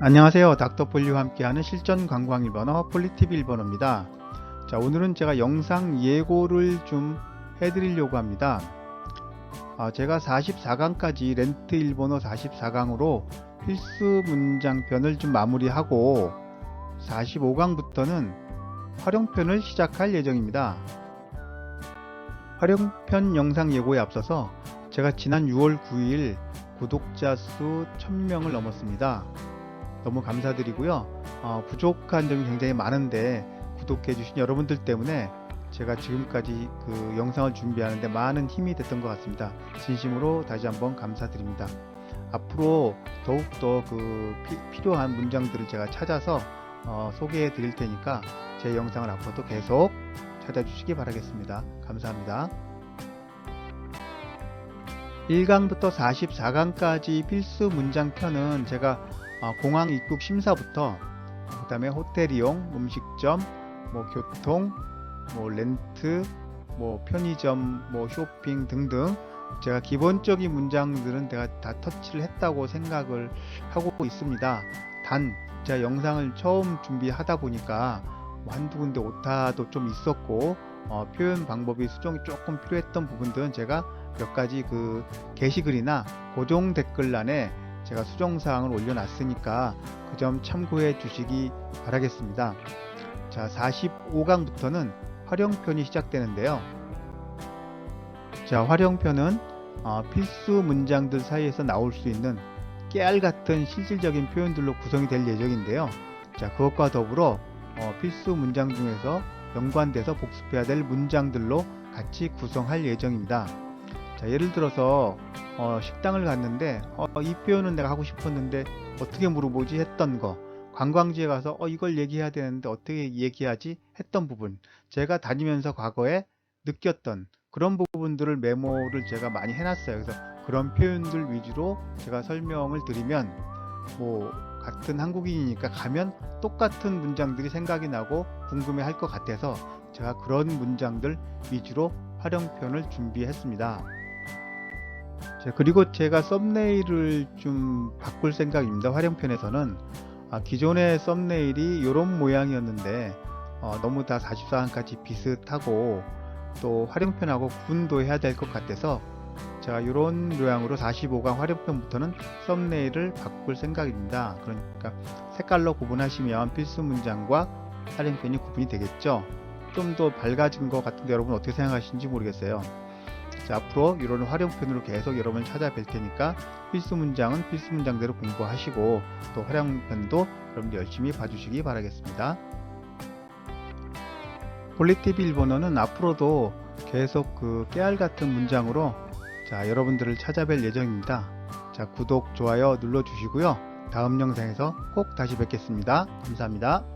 안녕하세요. 닥터폴리와 함께하는 실전 관광 일본어 폴리티비 일본어입니다. 자, 오늘은 제가 영상 예고를 좀 해드리려고 합니다. 아, 제가 44강까지 렌트 일본어 44강으로 필수 문장편을 좀 마무리하고 45강부터는 활용편을 시작할 예정입니다. 활용편 영상 예고에 앞서서 제가 지난 6월 9일 구독자 수 1000명을 넘었습니다. 너무 감사드리고요. 어, 부족한 점이 굉장히 많은데 구독해주신 여러분들 때문에 제가 지금까지 그 영상을 준비하는데 많은 힘이 됐던 것 같습니다. 진심으로 다시 한번 감사드립니다. 앞으로 더욱더 그 피- 필요한 문장들을 제가 찾아서 어, 소개해 드릴 테니까 제 영상을 앞으로도 계속 찾아주시기 바라겠습니다. 감사합니다. 1강부터 44강까지 필수 문장 편은 제가 어, 공항 입국 심사부터 그 다음에 호텔 이용, 음식점, 뭐 교통, 뭐 렌트, 뭐 편의점, 뭐 쇼핑 등등 제가 기본적인 문장들은 제가 다 터치를 했다고 생각을 하고 있습니다. 단 제가 영상을 처음 준비하다 보니까 뭐 한두 군데 오타도 좀 있었고 어, 표현 방법이 수정이 조금 필요했던 부분들은 제가 몇 가지 그 게시글이나 고정 댓글란에 제가 수정사항을 올려놨으니까 그 점 참고해 주시기 바라겠습니다. 자, 45강부터는 활용편이 시작되는데요. 자, 활용편은 어, 필수 문장들 사이에서 나올 수 있는 깨알 같은 실질적인 표현들로 구성이 될 예정인데요. 자, 그것과 더불어 어, 필수 문장 중에서 연관돼서 복습해야 될 문장들로 같이 구성할 예정입니다. 자, 예를 들어서 어, 식당을 갔는데 어, 이 표현은 내가 하고 싶었는데 어떻게 물어보지? 했던 거. 관광지에 가서 어, 이걸 얘기해야 되는데 어떻게 얘기하지? 했던 부분. 제가 다니면서 과거에 느꼈던 그런 부분들을 메모를 제가 많이 해놨어요. 그래서 그런 표현들 위주로 제가 설명을 드리면 뭐 같은 한국인이니까 가면 똑같은 문장들이 생각이 나고 궁금해 할 것 같아서 제가 그런 문장들 위주로 활용 편을 준비했습니다. 자, 그리고 제가 썸네일을 좀 바꿀 생각입니다. 활용편에서는 아, 기존의 썸네일이 이런 모양이었는데 어, 너무 다 44강까지 비슷하고 또 활용편하고 구분도 해야 될 것 같아서 제가 이런 모양으로 45강 활용편부터는 썸네일을 바꿀 생각입니다. 그러니까 색깔로 구분하시면 필수 문장과 활용편이 구분이 되겠죠. 좀 더 밝아진 것 같은데 여러분 어떻게 생각하시는지 모르겠어요. 자, 앞으로 이런 활용편으로 계속 여러분을 찾아뵐 테니까 필수 문장은 필수 문장대로 공부하시고 또 활용편도 여러분들 열심히 봐주시기 바라겠습니다. 폴리티비 일본어는 앞으로도 계속 그 깨알 같은 문장으로 자, 여러분들을 찾아뵐 예정입니다. 자, 구독, 좋아요 눌러주시고요. 다음 영상에서 꼭 다시 뵙겠습니다. 감사합니다.